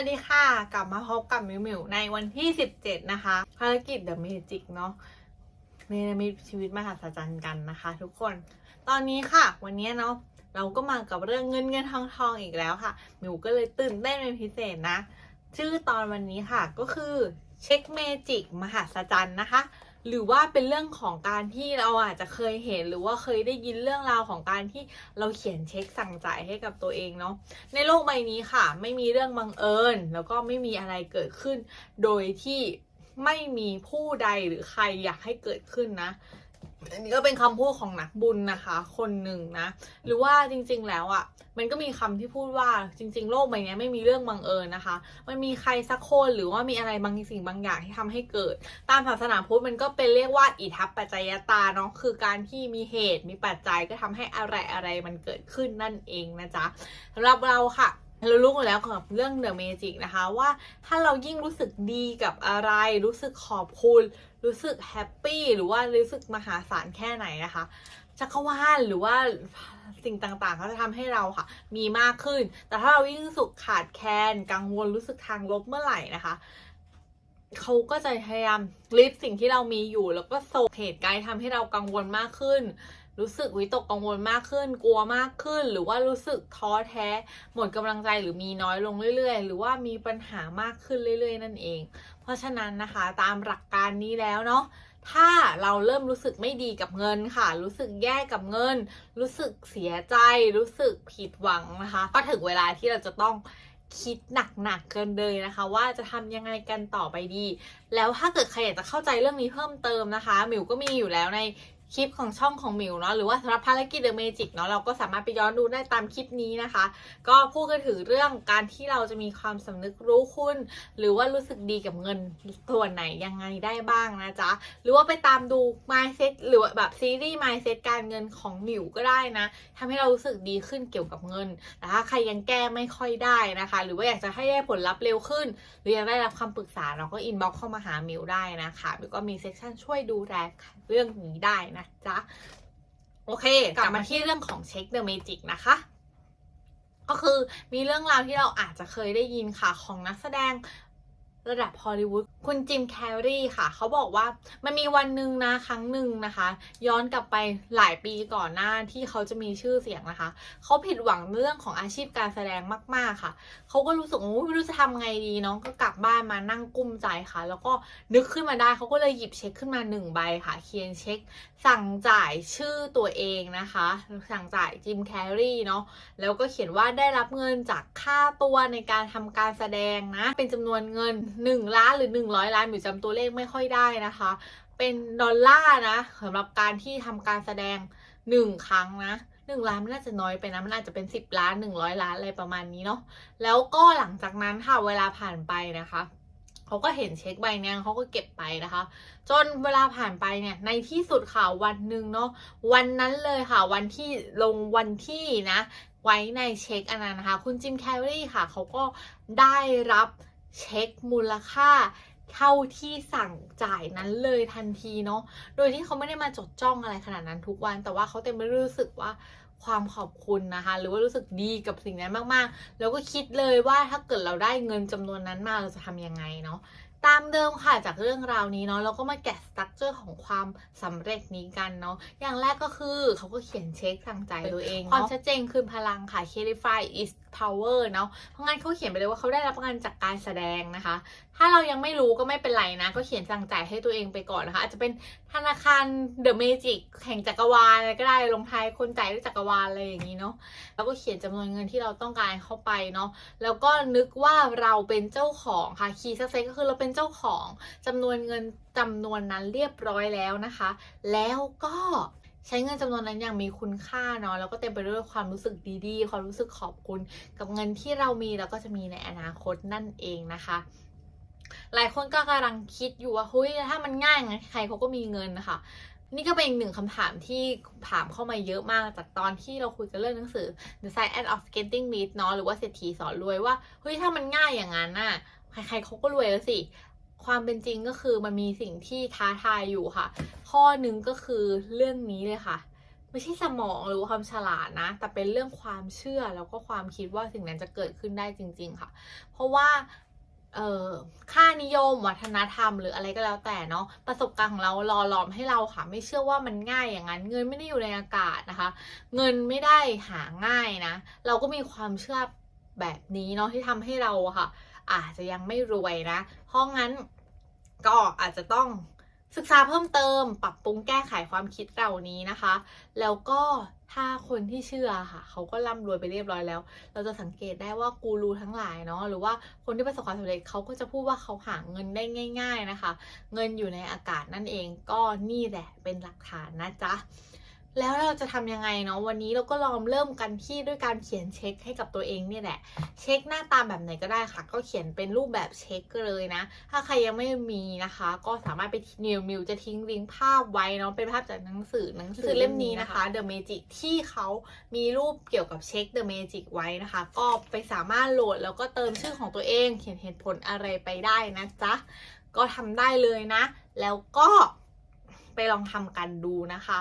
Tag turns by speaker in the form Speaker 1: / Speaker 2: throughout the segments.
Speaker 1: วัสดีค่ะ กลับมาพบกับมิวมิวในวันที่ 17 นะคะ ภารกิจเดอะเมจิกเนาะเนรมิตชีวิตมหัศจรรย์กันนะคะ ทุกคน ตอนนี้ค่ะ วันนี้เนาะเราก็มากับเรื่องเงินเงินทองทองอีกแล้วค่ะ มิวก็เลยตื่นเต้นเป็นพิเศษนะ ชื่อตอนวันนี้ค่ะก็คือเช็คเมจิกมหัศจรรย์นะคะ หรือว่าเป็นเรื่องของการที่เราอาจจะเคยเห็น หรือว่าเคยได้ยินเรื่องราวของการที่เราเขียนเช็คสั่งจ่ายให้กับตัวเองเนาะในโลกใบนี้ค่ะ ไม่มีเรื่องบังเอิญ แล้วก็ไม่มีอะไรเกิดขึ้น โดยที่ไม่มีผู้ใดหรือใครอยากให้เกิดขึ้นนะ อันนี้ก็เป็นคำพูดของนักบุญนะคะ คนหนึ่งนะ หรือว่าจริง ๆ แล้วอะ่ะ มันก็มีคำที่พูดว่าจริง ๆ โลกใบนี้ไม่มีเรื่องบังเอิญนะคะ มันมีใครสักคนหรือว่ามีอะไรบางสิ่งบางอย่างที่ทำให้เกิด ตามศาสนาพุทธมันก็เป็นเรียกว่าอิทัปปัจจยตาเนาะคือการที่มีเหตุมีปัจจัยก็ทำให้อะไรอะไรมันเกิดขึ้นนั่นเองนะจ๊ะสำหรับเราค่ะ เรารู้กันแล้วกับเรื่องเดอะเมจิกนะคะว่าถ้าเรายิ่งรู้สึกดีกับอะไร รู้สึกขอบคุณ รู้สึกแฮปปี้หรือว่ารู้สึกมหาศาลแค่ไหนนะคะจักรวาลหรือว่าสิ่งต่างๆเขาจะทำให้เราค่ะ มีมากขึ้น แต่ถ้าเรายิ่งรู้สึกขาดแคลนกังวลรู้สึกทางลบเมื่อไหร่นะคะเขาก็จะพยายามลิฟสิ่งที่เรามีอยู่ แล้วก็ส่งเหตุการณ์ทำให้เรากังวลมากขึ้น รู้สึกวิตกกังวลมากขึ้น กลัวมากขึ้น หรือว่ารู้สึกท้อแท้ หมดกำลังใจหรือมีน้อยลงเรื่อย ๆ หรือว่ามีปัญหามากขึ้นเรื่อย ๆ นั่นเอง เพราะฉะนั้นนะคะตามหลักการนี้แล้วเนาะถ้าเราเริ่มรู้สึกไม่ดีกับเงินค่ะ รู้สึกแย่กับเงิน รู้สึกเสียใจ รู้สึกผิดหวังนะคะ ก็ถึงเวลาที่เราจะต้องคิดหนักๆเกันเลยนะคะ ว่าจะทำยังไงกันต่อไปดี แล้วถ้าเกิดใครอยากจะเข้าใจเรื่องนี้เพิ่มเติมนะคะ หมิวก็มีอยู่แล้วใน คลิปของช่องของหมิวเนาะหรือว่าสำหรับภารกิจเดอะเมจิกเนาะเราก็สามารถไปย้อนดูได้ตามคลิปนี้นะคะ ก็พูดกันถึงเรื่องการที่เราจะมีความสำนึกรู้คุณ หรือว่ารู้สึกดีกับเงินส่วนไหนยังไงได้บ้างนะจ๊ะหรือว่าไปตามดู mindset หรือแบบซีรีส์ mindset การเงินของหมิวก็ได้นะทำให้เรารู้สึกดีขึ้นเกี่ยวกับเงินแต่ถ้าใครยังแก้ไม่ค่อยได้นะคะ หรือว่าอยากจะให้ได้ผลลัพธ์เร็วขึ้น หรืออยากได้รับคำปรึกษาเราก็อินบ็อกเข้ามาหามิวได้นะคะมิวก็มีเซสชันช่วยดูแลเรื่องนี้ได้นะจ๊ะ โอเค กลับมาที่เรื่องของเช็คเดอะเมจิกนะคะ ก็คือมีเรื่องราวที่เราอาจจะเคยได้ยินค่ะของนักแสดง ระดับฮอลลีวูดคุณจิมแคร์รีค่ะ เขาบอกว่ามันมีวันหนึ่งนะครั้งหนึ่งนะคะ ย้อนกลับไปหลายปีก่อนหน้าที่เขาจะมีชื่อเสียงนะคะ เขาผิดหวังเรื่องของอาชีพการแสดงมาก ๆค่ะ เขาก็รู้สึกโอ้ไม่รู้จะทำไงดีเนาะก็กลับบ้านมานั่งกุ้มใจค่ะ แล้วก็นึกขึ้นมาได้เขาก็เลยหยิบเช็คขึ้นมาหนึ่งใบค่ะ เขียนเช็ค สั่งจ่ายชื่อตัวเองนะคะ สั่งจ่ายจิมแคร์รีเนาะแล้วก็เขียนว่าได้รับเงินจากค่าตัวในการทำการแสดงนะ เป็นจำนวนเงิน1 ล้านหรือ 100 ล้านหรือจำตัวเลขไม่ค่อยได้นะคะ เป็นดอลลาร์นะสำหรับการที่ทำการแสดง 1 ครั้งนะหนึ่งล้านมันน่าจะน้อยไปนะมันอาจจะเป็น10ล้าน100ล้านอะไรประมาณนี้เนาะแล้วก็หลังจากนั้นค่ะเวลาผ่านไปนะคะเขาก็เห็นเช็คใบเนี้ยเขาก็เก็บไปนะคะ จนเวลาผ่านไปเนี่ยในที่สุดค่ะวันหนึ่งเนาะวันนั้นเลยค่ะ วันที่ลงวันที่นะ ไว้ในเช็คอันนั้นนะคะ คุณจิมแคร์รี่ค่ะเขาก็ได้รับ เช็คมูลค่าเท่าที่สั่งจ่ายนั้นเลยทันทีเนาะ โดยที่เขาไม่ได้มาจดจ้องอะไรขนาดนั้นทุกวัน แต่ว่าเขาเต็มไปด้วยรู้สึกว่าความขอบคุณนะคะ หรือว่ารู้สึกดีกับสิ่งนั้นมากๆ แล้วก็คิดเลยว่าถ้าเกิดเราได้เงินจำนวนนั้นมาเราจะทำยังไงเนาะ ตามเดิมค่ะจากเรื่องราวนี้เนาะเราก็มาแกะสตั๊กเจอร์ของความสำเร็จนี้กันเนาะอย่างแรกก็คือเขาก็เขียนเช็คสั่งจ่ายตัวเอง ความชัดเจนคือพลังค่ะ clarify is power เนาะเพราะงั้นเขาเขียนไปเลยว่าเขาได้รับงินจากการแสดงนะคะ ถ้าเรายังไม่รู้ก็ไม่เป็นไรนะ ก็เขียนสั่งจ่ายให้ตัวเองไปก่อนนะคะ อาจจะเป็นธนาคารเดอะเมจิกแห่งจักรวาลอะไรก็ได้ลงท้ายคนจ่ายด้วยจักรวาลอะไรอย่างนี้เนาะแล้วก็เขียนจำนวนเงินที่เราต้องการเข้าไปเนาะแล้วก็นึกว่าเราเป็นเจ้าของค่ะคีย์ซักเซสก็คือเราเป็นเจ้าของจำนวนเงินจำนวนนั้นเรียบร้อยแล้วนะคะ แล้วก็ใช้เงินจำนวนนั้นอย่างมีคุณค่าเนาะแล้วก็เต็มไปด้วยความรู้สึกดีๆ ความรู้สึกขอบคุณ กับเงินที่เรามีแล้วก็จะมีในอนาคตนั่นเองนะคะ หลายคนก็กำลังคิดอยู่ว่าเฮ้ยถ้ามันง่ายงั้นใครเขาก็มีเงินนะคะนี่ก็เป็นอีกหนึ่งคำถามที่ถามเข้ามาเยอะมากจากตอนที่เราคุยกันเรื่องหนังสือ The Science of Getting Rich เนาะหรือว่าเศรษฐีสอนรวยว่าเฮ้ยถ้ามันง่ายอย่างนั้นน่ะ ใครๆเขาก็รวยแล้วสิ ความเป็นจริงก็คือมันมีสิ่งที่ท้าทายอยู่ค่ะ ข้อหนึ่งก็คือเรื่องนี้เลยค่ะ ไม่ใช่สมองหรือความฉลาดนะ แต่เป็นเรื่องความเชื่อแล้วก็ความคิดว่าสิ่งนั้นจะเกิดขึ้นได้จริง ๆ ค่ะ เพราะว่าเออค่านิยมวัฒนธรรมหรืออะไรก็แล้วแต่เนาะประสบการณ์ของเราหล่อหลอมให้เราค่ะ ไม่เชื่อว่ามันง่ายอย่างนั้น เงินไม่ได้อยู่ในอากาศนะคะ เงินไม่ได้หาง่ายนะ เราก็มีความเชื่อแบบนี้เนาะที่ทำให้เราค่ะ อาจจะยังไม่รวยนะ เพราะงั้นก็อาจจะต้องศึกษาเพิ่มเติม ปรับปรุงแก้ไขความคิดเหล่านี้นะคะ แล้วก็ถ้าคนที่เชื่อค่ะ เขาก็ร่ำรวยไปเรียบร้อยแล้ว เราจะสังเกตได้ว่ากูรูทั้งหลายเนาะหรือว่าคนที่ประสบความสำเร็จเขาก็จะพูดว่าเขาหาเงินได้ง่าย ๆนะคะ เงินอยู่ในอากาศนั่นเองก็นี่แหละเป็นหลักฐานนะจ๊ะ แล้วเราจะทำยังไงเนาะวันนี้เราก็ลองเริ่มกันที่ด้วยการเขียนเช็คให้กับตัวเองเนี่ยแหละ เช็คหน้าตาแบบไหนก็ได้ค่ะ ก็เขียนเป็นรูปแบบเช็คเลยนะ ถ้าใครยังไม่มีนะคะ ก็สามารถไปนิวมิวจะทิ้งลิงก์ภาพไว้เนาะเป็นภาพจากหนังสือหนังสือเล่มนี้นะคะ The Magic ที่เขามีรูปเกี่ยวกับเช็ค The Magic ไว้นะคะ ก็ไปสามารถโหลดแล้วก็เติมชื่อของตัวเอง เขียนเหตุผลอะไรไปได้นะจ๊ะก็ทำได้เลยนะ แล้วก็ไปลองทำกันดูนะคะ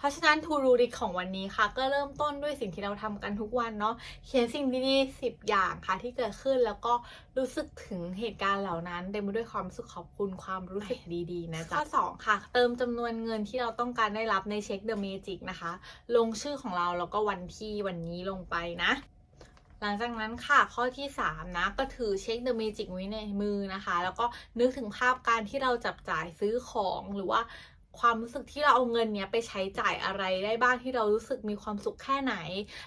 Speaker 1: เพราะฉะนั้นทูรูดิของวันนี้ค่ะ ก็เริ่มต้นด้วยสิ่งที่เราทำกันทุกวันเนาะเขียนสิ่งดีๆสิบอย่างค่ะที่เกิดขึ้นแล้วก็รู้สึกถึงเหตุการณ์เหล่านั้นเต็มไปด้วยความสึกขอบคุณความรู้สึกดีๆนะจ๊ะข้อสองค่ะ เติมจำนวนเงินที่เราต้องการได้รับในเช็คเดอะเมจิกนะคะ ลงชื่อของเราแล้วก็วันที่วันนี้ลงไปนะหลังจากนั้นค่ะข้อที่ 3 นะ ก็ถือเช็คเดอะเมจิกไว้ในมือนะคะ แล้วก็นึกถึงภาพการที่เราจับจ่ายซื้อของหรือว่า ความรู้สึกที่เราเอาเงินเนี้ยไปใช้จ่ายอะไรได้บ้างที่เรารู้สึกมีความสุขแค่ไหน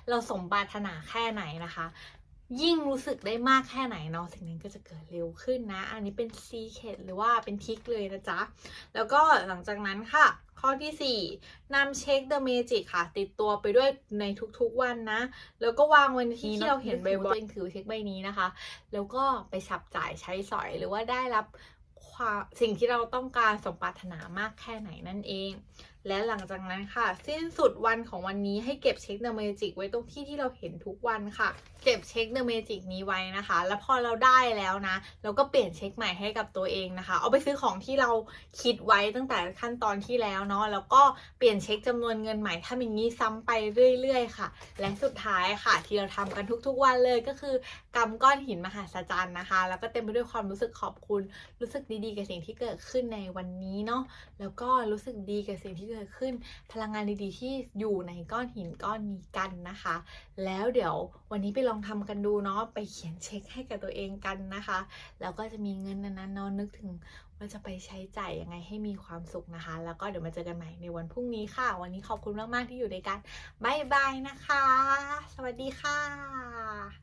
Speaker 1: เราสมปรารถนาแค่ไหนนะคะ ยิ่งรู้สึกได้มากแค่ไหนเนาะสิ่งนั้นก็จะเกิดเร็วขึ้นนะ อันนี้เป็นซีเคดหรือว่าเป็นทิกเลยนะจ๊ะ แล้วก็หลังจากนั้นค่ะ ข้อที่ 4นำเช็ค The Magic ค่ะ ติดตัวไปด้วยในทุกๆวันนะ แล้วก็วางไว้ในที่ที่เราเห็นบ่อยๆถือเช็คใบนี้นะคะ แล้วก็ไปฉับจ่ายใช้สอยหรือว่าได้รับ ความสิ่งที่เราต้องการสมปรารถนามากแค่ไหนนั่นเอง และหลังจากนั้นค่ะ สิ้นสุดวันของวันนี้ให้เก็บเช็คเดอะเมจิกไว้ตรงที่ที่เราเห็นทุกวันค่ะ เก็บเช็คเดอะเมจิกนี้ไว้นะคะ แล้วพอเราได้แล้วนะ เราก็เปลี่ยนเช็คใหม่ให้กับตัวเองนะคะ เอาไปซื้อของที่เราคิดไว้ตั้งแต่ขั้นตอนที่แล้วเนาะแล้วก็เปลี่ยนเช็คจำนวนเงินใหม่ทำอย่างนี้ซ้ำไปเรื่อย ๆ ค่ะ และสุดท้ายค่ะที่เราทำกันทุกๆวันเลยก็คือกำก้อนหินมหาศาลนะคะ แล้วก็เต็มไปด้วยความรู้สึกขอบคุณ รู้สึกดีๆกับสิ่งที่เกิดขึ้นในวันนี้เนาะแล้วก็รู้สึกดีกับสิ่งที่เกิดขึ้นพลังงานดีๆ ที่อยู่ในก้อนหินก้อนนี้กันนะคะ แล้วเดี๋ยววันนี้ไปลองทำกันดูเนาะไปเขียนเช็คให้กับตัวเองกันนะคะ แล้วก็จะมีเงินนั้นๆนอนนึกถึงว่าจะไปใช้จ่ายยังไงให้มีความสุขนะคะ แล้วก็เดี๋ยวมาเจอกันใหม่ในวันพรุ่งนี้ค่ะ วันนี้ขอบคุณมากๆที่อยู่ด้วยกันบายบายนะคะ สวัสดีค่ะ